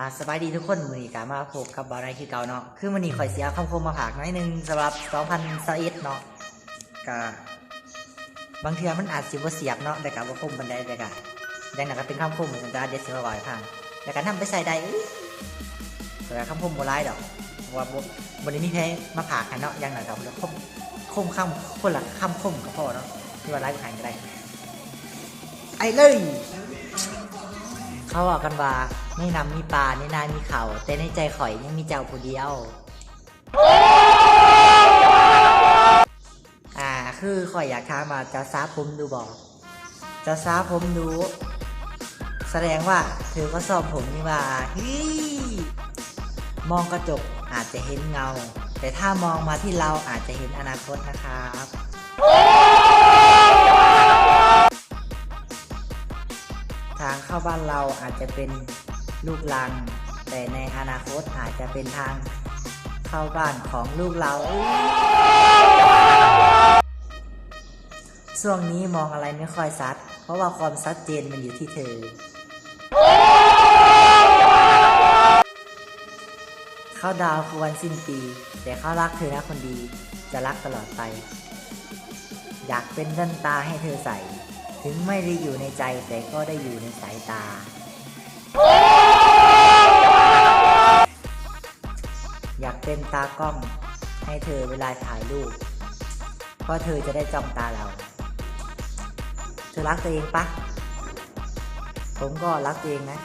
อ่าสบายดีทุกคนมือนี้กามาพบกับบาร์ไรคือเก่าเนาะคือมันนี้ข่อยเสียคำคมมาผากน้อยหนึงสำหรับ2021เนาะกะบางเทื่อมันอาจสิบ่เสียบเนาะแต่กะบ่คมบันไดแต่กะดังนั้นก็เป็นคำคมเหมือนกันแต่เด็ดสิมาบ่อยพังแต่การนำไปใส่ได้แต่ว่าคำคมบ่ร้ายดอกเพราะว่าบ่บ่ได้มีแพ้มาผากกันเนาะอย่างนั้นก็คมคมคำคนละคำคมก็พอเนาะที่ว่าร้ายก็หายก็ได้ไอ้เลย เขาบอกกันว่า ในน้ำมีปลาในนามีเขา แต่ในใจข่อยยังมีเจ้าผู้เดียว อ่า คือข่อยอยากถามว่าจ้าซาผมดูบอกจ้าซาผมดู แสดงว่าเธอก็สอบผมนี่ว่าฮ้ยมองกระจกอาจจะเห็นเงา แต่ถ้ามองมาที่เราอาจจะเห็นอนาคตนะครับทางเข้าบ้านเราอาจจะเป็น ลูกลัง แต่ในอนาคตอาจจะเป็นทางเข้าบ้านของลูกเราช่วงนี้มองอะไรไม่ค่อยชัด เพราะว่าความชัดเจนมันอยู่ที่เธอ เข้าดาวคือวันสิ้นปี แต่เขารักเธอนะคนดี จะรักตลอดไป อยากเป็นแว่นตาให้เธอใส่ ถึงไม่ได้อยู่ในใจแต่ก็ได้อยู่ในสายตา เป็นตากล้องให้เธอเวลาถ่ายรูป เพราะเธอจะได้จ้องตาเรา เธอรักตัวเองปะ ผมก็รักตัวเองนะ